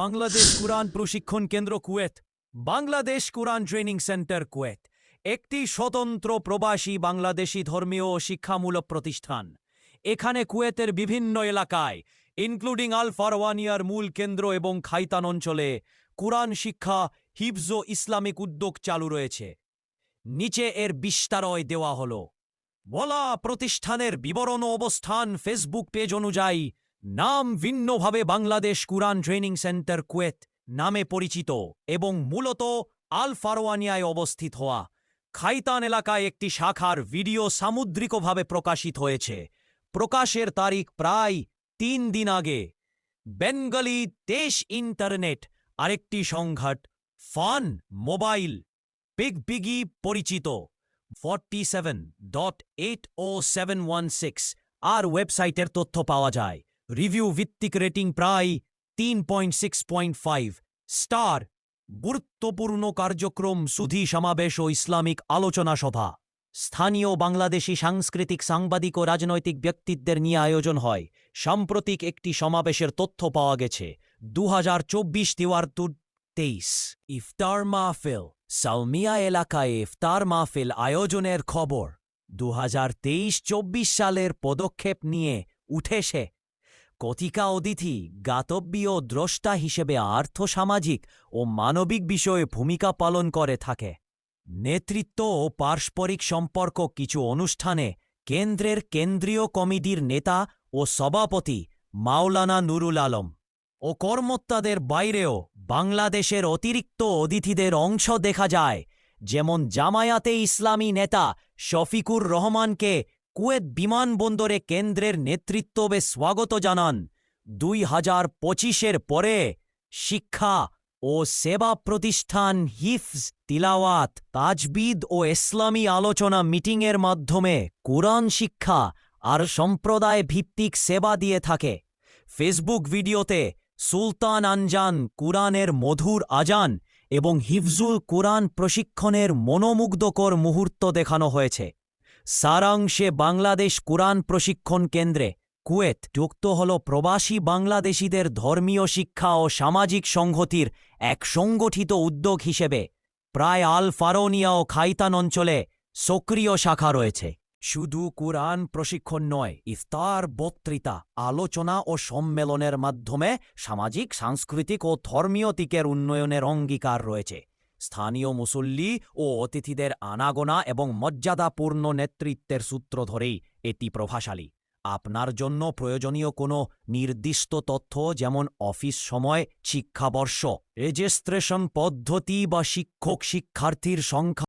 বাংলাদেশ কুরআন প্রশিক্ষণ কেন্দ্র Kuwait, Bangladesh Quran training centre Kuwait, একটি স্বতন্ত্র প্রবাসী বাংলাদেশি ধর্মীয় ও শিক্ষামূলক প্রতিষ্ঠান। এখানে কুয়েতের বিভিন্ন এলাকায়, ইনক্লুডিং আল ফারওয়ানিয়ার মূল কেন্দ্র এবং খাইতান অঞ্চলে কুরআন শিক্ষা হিফজ ইসলামিক উদ্যোগ চালু রয়েছে। নিচে এর বিস্তারয় দেওয়া হল। বলা প্রতিষ্ঠানের বিবরণ অবস্থান ফেসবুক পেজ অনুযায়ী নাম ভিন্নভাবে Bangladesh Quran training centre Kuwait নামে পরিচিত এবং মূলত আল ফারওয়ানিয়ায় অবস্থিত হওয়া খাইতান এলাকায় একটি শাখার ভিডিও সামুদ্রিকভাবে প্রকাশিত হয়েছে। প্রকাশের তারিখ প্রায় তিন দিন আগে। বেঙ্গলি দেশ ইন্টারনেট আরেকটি সংঘাট ফান মোবাইল, বিগ বিগি পরিচিত। Forty seven dot eight o seven one six আর ওয়েবসাইটের তথ্য পাওয়া যায়। রিভিউ ভিত্তিক রেটিং প্রায় তিন point six point five star গুরুত্বপূর্ণ কার্যক্রম সুধি সমাবেশ ও ইসলামিক আলোচনা সভা স্থানীয় বাংলাদেশি সাংস্কৃতিক সাংবাদিক ও রাজনৈতিক ব্যক্তিত্বের নিয়ে আয়োজন হয় সাম্প্রতিক একটি সমাবেশের তথ্য পাওয়া গেছে দু হাজার চব্বিশ তিওয়ার্তুর তেইশ ইফতার মাহফিল সালমিয়া এলাকায় ইফতার মাহফিল আয়োজনের খবর দু হাজার তেইশ চব্বিশ সালের পদক্ষেপ নিয়ে উঠেছে কতিকা অতিথি, গাতব্য ও দ্রষ্টা হিসেবে আর্থসামাজিক ও মানবিক বিষয়ে ভূমিকা পালন করে থাকে। নেতৃত্ব ও পারস্পরিক সম্পর্ক কিছু অনুষ্ঠানে কেন্দ্রের কেন্দ্রীয় কমিটির নেতা ও সভাপতি মাওলানা নুরুল আলম ও কর্মত্যাদের বাইরেও বাংলাদেশের অতিরিক্ত অতিথিদের অংশ দেখা যায়, যেমন জামায়াতে ইসলামী নেতা শফিকুর রহমানকে কুয়েত বিমানবন্দরে কেন্দ্রের নেতৃত্বে স্বাগত জানান দুই হাজার পঁচিশের পরে শিক্ষা ও সেবা প্রতিষ্ঠান হিফজ, তিলাওয়াত, তাজবিদ ও ইসলামী আলোচনা মিটিংয়ের মাধ্যমে কোরআন শিক্ষা আর সম্প্রদায় ভিত্তিক সেবা দিয়ে থাকে। ফেসবুক ভিডিওতে সুলতান আনজান কুরআনের মধুর আজান এবং হিফজুল কুরআন প্রশিক্ষণের মনোমুগ্ধকর মুহূর্ত দেখানো হয়েছে। সারাংশে বাংলাদেশ কুরআন প্রশিক্ষণ কেন্দ্রে কুয়েত যুক্ত হল প্রবাসী বাংলাদেশিদের ধর্মীয় শিক্ষা ও সামাজিক সংহতির এক সংগঠিত উদ্যোগ হিসেবে প্রায় আল ফারোনিয়া ও খাইতান অঞ্চলে সক্রিয় শাখা রয়েছে। শুধু কুরআন প্রশিক্ষণ নয়, ইফতার, বক্তৃতা, আলোচনা ও সম্মেলনের মাধ্যমে সামাজিক, সাংস্কৃতিক ও ধর্মীয় দিকের উন্নয়নের অঙ্গীকার রয়েছে। স্থানীয় মুসল্লি ও অতিথিদের আনাগোনা এবং মর্যাদাপূর্ণ নেতৃত্বের সূত্র ধরেই এটি প্রভাশালী আপনার জন্য প্রয়োজনীয় কোনো নির্দিষ্ট তথ্য যেমন অফিস সময়, শিক্ষাবর্ষ, রেজিস্ট্রেশন পদ্ধতি বা শিক্ষক শিক্ষার্থীর সংখ্যা